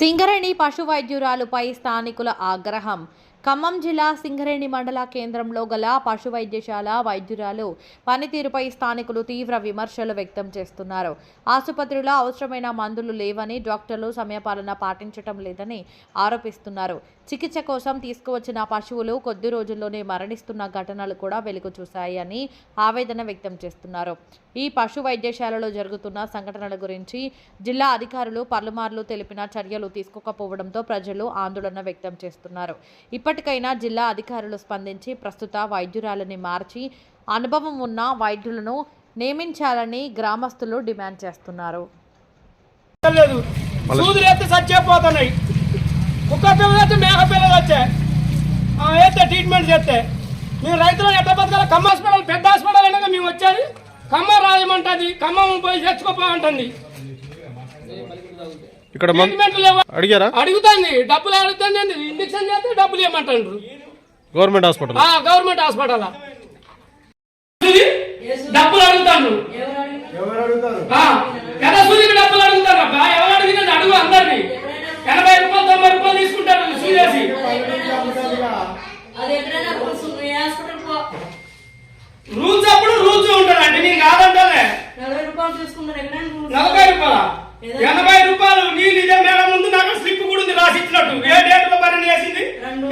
సింగరేణి పశు వైద్యురాలుపై స్థానికుల ఆగ్రహం. ఖమ్మం జిల్లా సింగరేణి మండల కేంద్రంలో గల పశు వైద్యశాల వైద్యురాలు పనితీరుపై స్థానికులు తీవ్ర విమర్శలు వ్యక్తం చేస్తున్నారు. ఆసుపత్రిలో అవసరమైన మందులు లేవని డాక్టర్లు సమయపాలన పాటించటం లేదని ఆరోపిస్తున్నారు. చికిత్స కోసం తీసుకువచ్చిన పశువులు కొద్ది రోజుల్లోనే మరణిస్తున్న ఘటనలు కూడా వెలుగు చూశాయని ఆవేదన వ్యక్తం చేస్తున్నారు. ఈ పశు వైద్యశాలలో జరుగుతున్న సంఘటనల గురించి జిల్లా అధికారులు పలుమార్లు తెలిపిన చర్యలు తీసుకోకపోవడంతో ప్రజలు ఆందోళన వ్యక్తం చేస్తున్నారు. ఇప్పటికైనా జిల్లా అధికారులు స్పందించి ప్రస్తుత వైద్యురాలని మార్చి అనుభవం ఉన్న వైద్యులను నియమించాలని గ్రామస్తులు డిమాండ్ చేస్తున్నారు. లేదు. చచ్చిపోతున్నాయి. ట్రీట్మెంట్ చేస్తే మేము రైతులను ఎట్లా బతకాలి? కమ్మ హాస్పిటల్ పెద్ద హాస్పిటల్ మేము వచ్చేది. ఖమ్మం రాయమంటుంది ఖమ్మం పోయి తెచ్చుకోపోమంటుంది ఇక్కడ మం- ట్రీట్మెంట్ లేవు? అడిగారా? అడుగుతుంది డబ్బులు అడుగుతుంది ఇంజక్షన్ చేస్తే డబ్బులు ఇవ్వమంటారు గవర్నమెంట్ హాస్పిటల్. ఆ, గవర్నమెంట్ హాస్పిటల్. డబ్బులు అడుగుతాను ఆ, పెద్ద సూదికి డబ్బులు అడుగుతారు అబ్బా ఎవరు అడిగినది అడుగు అందరినీ ఎనభై రూపాయలు తొంభై రూపాయలు తీసుకుంటారు సూదేసి అది ఎక్కడైనా రూల్స్ ఉన్నాయి హాస్పిటల్ పో రూల్స్ అప్పుడు రూల్స్ ఉంటారండి నేను కాదంటానే నలభై రూపాయలు? ఎనభై రూపాయలు ఇదే మేడం ముందు నాకు స్లిప్ కూడా ఉంది రాసి ఇచ్చినట్టు. ఏ డేట్లో పని వేసింది?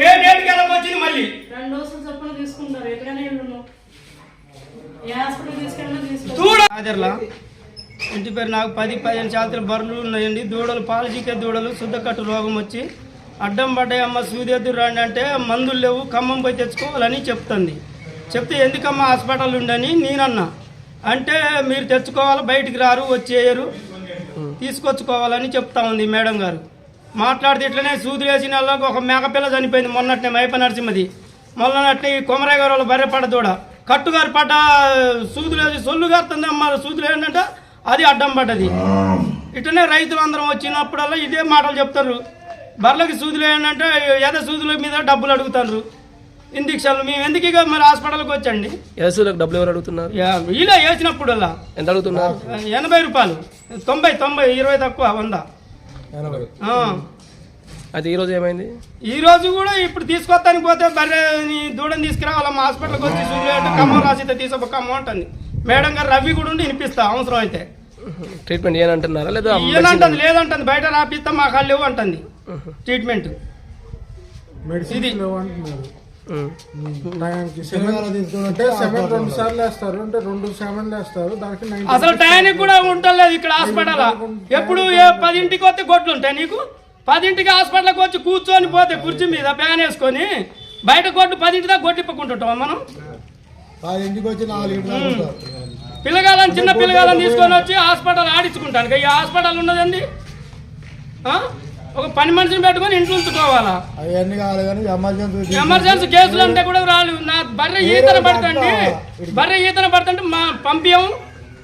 ఏ డేట్కి వచ్చింది మళ్ళీ? రెండు డోసులు చొప్పున తీసుకుంటారు ఎక్కడైనా ఇంటి పేరు నాకు పది పదిహేను శాతం బర్రెలు ఉన్నాయండి. దూడలు పాలు చీకే దూడలు శుద్ధకట్టు రోగం వచ్చి అడ్డం పడ్డాయి. అమ్మ సూదేద్దు రండి అంటే మందులు లేవు ఖమ్మం పోయి తెచ్చుకోవాలని చెప్తుంది. చెప్తే ఎందుకమ్మా హాస్పిటల్ ఉండని? నేనన్నా. అంటే మీరు తెచ్చుకోవాలి బయటికి రారు వచ్చేయరు. తీసుకొచ్చుకోవాలని చెప్తా ఉంది మేడం గారు. మాట్లాడితే ఇట్లనే సూదులేసిన వాళ్ళకి ఒక మేకపిల్ల చనిపోయింది మొన్నట్నే మైప నరసింహది. మొన్నట్నే ఈ కొమరయ్య గారు వాళ్ళ బర్రె పడ్డ దూడ. కట్టుగారు పట సూదులేసి సొల్లు గారుతుంది అమ్మ సూదులు ఏంటంటే అది అడ్డం పడ్డది. ఇట్లనే రైతులందరం వచ్చినప్పుడల్లా ఇదే మాటలు చెప్తారు. బర్రెలకి సూదులు ఏంటంటే ఎద సూదుల మీద డబ్బులు అడుగుతారు. ఇంజక్షన్లు మేము ఎందుకు ఇక మరి హాస్పిటల్కి వచ్చండి? ఏసులకు డబ్బులు ఎవరు అడుగుతున్నారు? యా, ఇలా వేసినప్పుడల్లా ఎంత అడుగుతున్నారు? ఎనభై రూపాయలు. తొంభై తొంభై ఇరవై తక్కువ వంద. ఆ. అయితే ఈరోజు ఏమైంది? ఈ రోజు కూడా ఇప్పుడు తీసుకొస్తానికి పోతే బర్రె నీ దూడని తీసుకురావాలమ్మా హాస్పిటల్కి వచ్చి చూడలేట ఖమ్మం రాసితే తీసుకో ఖమ్మం అంటుంది మేడం గారు రవి కూడా ఉండి వినిపిస్తా అవసరం అయితే. ట్రీట్మెంట్ ఏనంటున్నారా? లేదా ఏనంటుంది లేదంటుంది బయట రాపిస్తాం మా కాళ్ళు లేవు అంటుంది. ట్రీట్మెంట్ ఇది. ఉమ్. టైంకి సెవెన్ అంటే సెవెన్ రెండు సార్లు వేస్తారు. అంటే రెండు సెవెన్లు వేస్తారు. దానికి నైన్ అసలు టైంకి కూడా ఉండలేదు ఇక్కడ హాస్పిటల్. ఎప్పుడు ఏ పదింటికి వస్తే కొట్లు ఉంటాయి నీకు? పదింటికి హాస్పిటల్కి వచ్చి కూర్చొని పోతే కుర్చీ మీద ఫ్యాన్ వేసుకొని బయట కొట్టు పదింటి దాకా కొట్టిప్పుకుంటుంటాం మనం? పిల్లగాలని చిన్న పిల్లగాలని తీసుకొని వచ్చి హాస్పిటల్ ఆడించుకుంటాను ఈ హాస్పిటల్ ఉన్నదండి ఆ? ఒక పని మనిషిని పెట్టుకొని ఇంట్లో ఉంచుకోవాలా? అవన్నీ కావాలి కానీ ఎమర్జెన్సీ ఎమర్జెన్సీ కేసులు అంటే కూడా రాలు నా బర్రె ఈతన పడుతుంది బర్రె ఈతన పడుతుంటే మా పంపించాం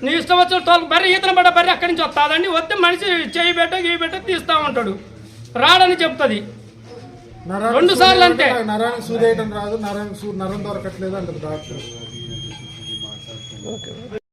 నీ ఇష్టం వచ్చిన తోలు బర్రె ఈతన పడ్డ బర్రె అక్కడి నుంచి వస్తుందండి. వస్తే మనిషి చేయి పెట్ట గీ పెట్ట తీస్తా ఉంటాడు. రాడని చెప్తుంది. రెండు సార్లు అంతే. నరానికి సూదేయటం రాదు. నరం సూ నరం దొరకట్లేదు అంటారు డాక్టర్.